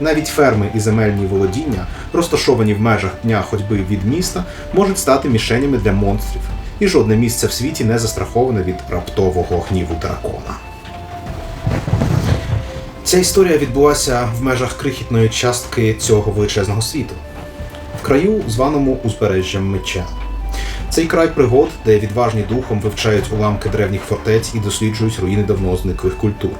Навіть ферми і земельні володіння, розташовані в межах дня ходьби від міста, можуть стати мішенями для монстрів, і жодне місце в світі не застраховане від раптового гніву дракона. Ця історія відбулася в межах крихітної частки цього величезного світу, в краю, званому узбережжям меча. Цей край пригод, де відважні духом вивчають уламки древніх фортець і досліджують руїни давно зниклих культур.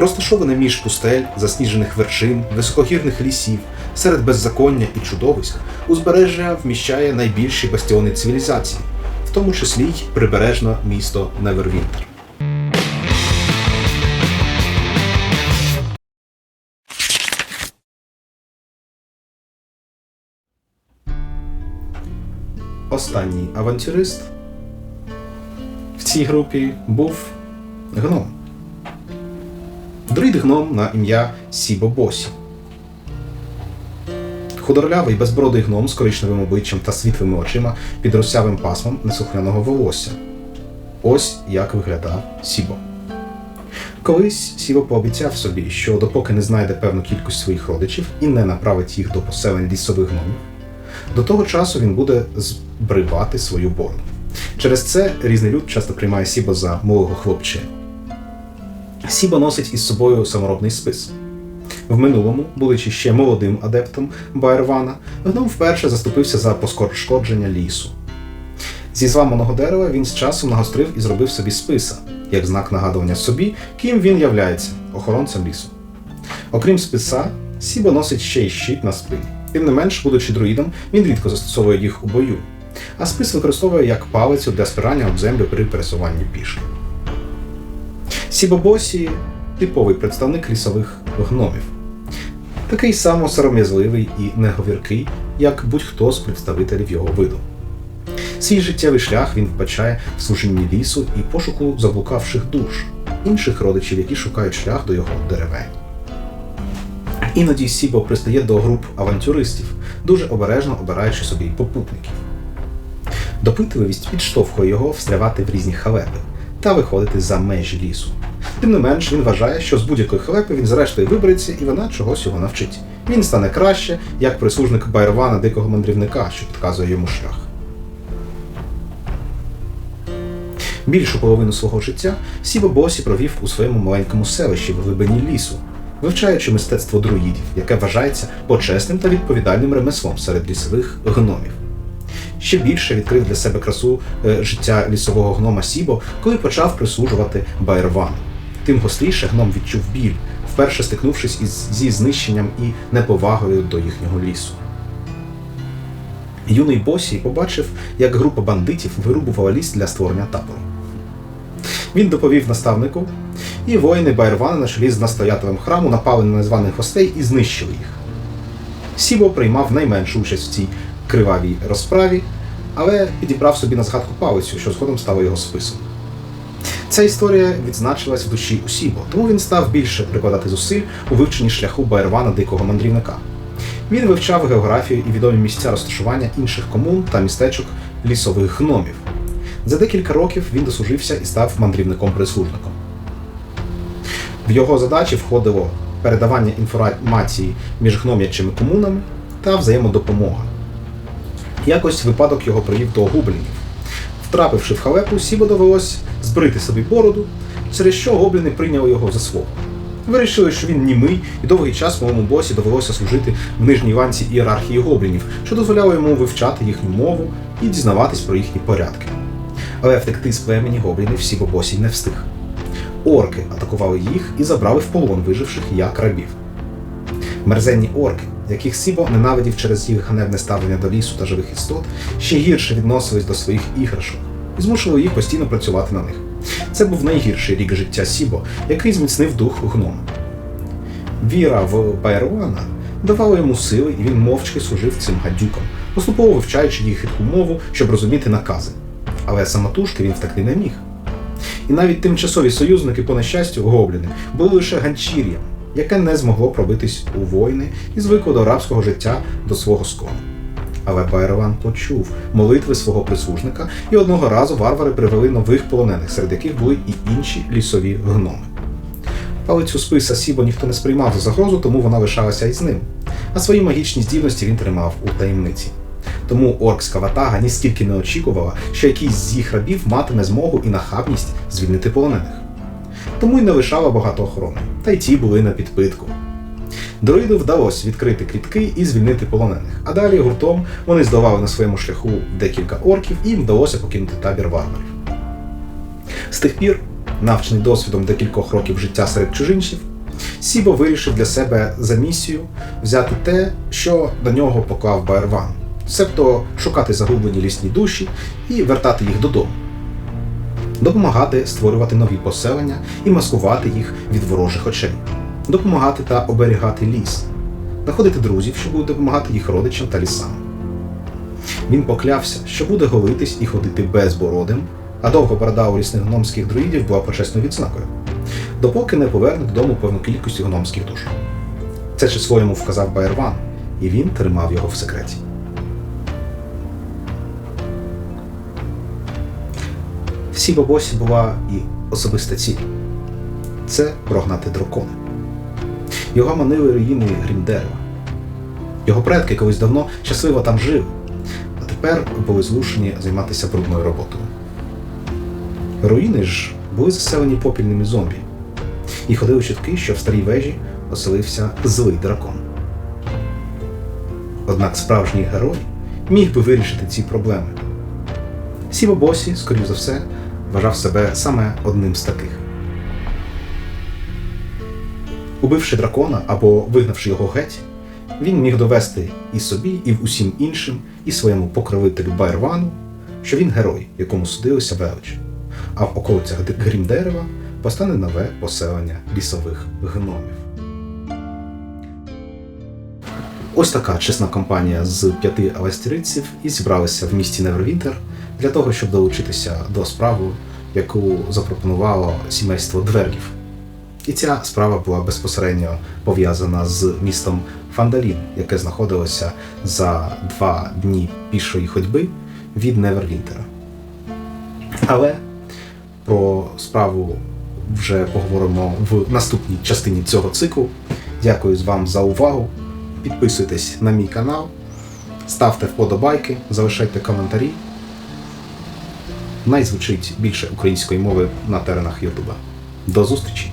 Розташоване між пустель, засніжених вершин, високогірних лісів, серед беззаконня і чудовиськ, узбережжя вміщає найбільші бастіони цивілізації, в тому числі й прибережне місто Невервінтер. Останній авантюрист в цій групі був гном. Друїд гном на ім'я Сібо Босі. Худорлявий безбородий гном з коричневим обличчям та світлими очима під розсявим пасмом несухняного волосся. Ось як виглядав Сібо. Колись Сібо пообіцяв собі, що допоки не знайде певну кількість своїх родичів і не направить їх до поселень лісових гномів, до того часу він буде збривати свою бороду. Через це різний люд часто приймає Сібо за малого хлопчину. Сіба носить із собою саморобний спис. В минулому, будучи ще молодим адептом Байервана, гном вперше заступився за поскоршкодження лісу. Зі зламаного дерева він з часом нагострив і зробив собі списа, як знак нагадування собі, ким він являється охоронцем лісу. Окрім списа, Сіба носить ще й щит на спині. Тим не менш, будучи друїдом, він рідко застосовує їх у бою, а спис використовує як палицю для спирання об землю при пересуванні пішки. Сібобосі типовий представник лісових гномів. Такий само сором'язливий і неговіркий, як будь-хто з представителів його виду. Свій життєвий шлях він вбачає в служінні лісу і пошуку заблукавших душ, інших родичів, які шукають шлях до його деревень. Іноді Сібо пристає до груп авантюристів, дуже обережно обираючи собі попутників. Допитливість підштовхує його встрявати в різні халепи та виходити за межі лісу. Тим не менш, він вважає, що з будь-якої халепи він зрештою вибереться і вона чогось його навчить. Він стане краще, як прислужник Байрвана дикого мандрівника, що підказує йому шлях. Більшу половину свого життя Сіба Босі провів у своєму маленькому селищі в глибині лісу, вивчаючи мистецтво друїдів, яке вважається почесним та відповідальним ремеслом серед лісових гномів. Ще більше відкрив для себе красу е, життя лісового гнома Сібо, коли почав прислужувати Байрвану. Тим гостріше гном відчув біль, вперше стикнувшись із зі знищенням і неповагою до їхнього лісу. Юний Босі побачив, як група бандитів вирубувала ліс для створення табору. Він доповів наставнику, і воїни Байрвана на чолі з настоятелем храму напали на незваних гостей і знищили їх. Сібо приймав найменшу участь в цій кривавій розправі, але підібрав собі на згадку палицю, що згодом стало його списом. Ця історія відзначилась в душі у Сібо, тому він став більше прикладати зусиль у вивченні шляху Байрвана дикого мандрівника. Він вивчав географію і відомі місця розташування інших комун та містечок лісових гномів. За декілька років він дослужився і став мандрівником-прислужником. В його задачі входило передавання інформації між гном'ячими комунами та взаємодопомога. Якось випадок його привів до гоблінів. Втрапивши в халепу, Сібо довелось збрити собі бороду, через що гобліни прийняли його за свого. Вирішили, що він німий, і довгий час моєму босі довелося служити в нижній ланці ієрархії гоблінів, що дозволяло йому вивчати їхню мову і дізнаватись про їхні порядки. Але втекти з племені гоблінів Сібо босі не встиг. Орки атакували їх і забрали в полон виживших як рабів. Мерзенні орки, яких Сібо ненавидів через їх ганебне ставлення до лісу та живих істот, ще гірше відносились до своїх іграшок і змушували їх постійно працювати на них. Це був найгірший рік життя Сібо, який зміцнив дух гнома. Віра в Байруана давала йому сили, і він мовчки служив цим гадюкам, поступово вивчаючи їх мову, щоб розуміти накази. Але самотужки він втекти не міг. І навіть тимчасові союзники, по нещастю, гобліни, були лише ганчір'ям, яке не змогло пробитись у воїни і звикло до рабського життя до свого скону. Але Байрован почув молитви свого прислужника, і одного разу варвари привели нових полонених, серед яких були і інші лісові гноми. Палицю списа Сібо ніхто не сприймав за загрозу, тому вона лишалася із ним. А свої магічні здібності він тримав у таємниці. Тому оркська ватага ніскільки не очікувала, що якийсь з їх рабів матиме змогу і нахабність звільнити полонених. Тому й не лишала багато охорони, та й ті були на підпитку. Друїду вдалося відкрити клітки і звільнити полонених, а далі гуртом вони здолали на своєму шляху декілька орків і їм вдалося покинути табір варварів. З тих пір, навчений досвідом декількох років життя серед чужинців, Сібо вирішив для себе за місію взяти те, що до нього поклав Байерван, себто шукати загублені лісні душі і вертати їх додому, допомагати створювати нові поселення і маскувати їх від ворожих очей, допомагати та оберігати ліс, знаходити друзів, що будуть допомагати їх родичам та лісам. Він поклявся, що буде голитись і ходити безбородим, а довга борода у лісних гномських друїдів була почесною відзнакою, допоки не поверне додому певну кількість гномських душ. Це число йому вказав Байерван, і він тримав його в секреті. Всі бабосі була і особиста ціль це прогнати дракони. Його манили руїни Грімдерева. Його предки колись давно щасливо там жили, а тепер були змушені займатися брудною роботою. Руїни ж були заселені попільними зомбі, і ходили чутки, що в старій вежі оселився злий дракон. Однак справжній герой міг би вирішити ці проблеми. Сіба Босі, скоріш за все, вважав себе саме одним з таких. Убивши дракона або вигнавши його геть, він міг довести і собі, і усім іншим, і своєму покровителю Байрвану, що він герой, якому судилися велич, а в околицях Грімдерева постане нове поселення лісових гномів. Ось така чесна компанія з п'яти авестериців і зібралися в місті Невервінтер для того, щоб долучитися до справи, яку запропонувало сімейство Двергів. І ця справа була безпосередньо пов'язана з містом Фандалін, яке знаходилося за два дні пішої ходьби від Невервінтера. Але про справу вже поговоримо в наступній частині цього циклу. Дякую вам за увагу. Підписуйтесь на мій канал, ставте вподобайки, залишайте коментарі. Най звучить більше української мови на теренах Ютуба. До зустрічі!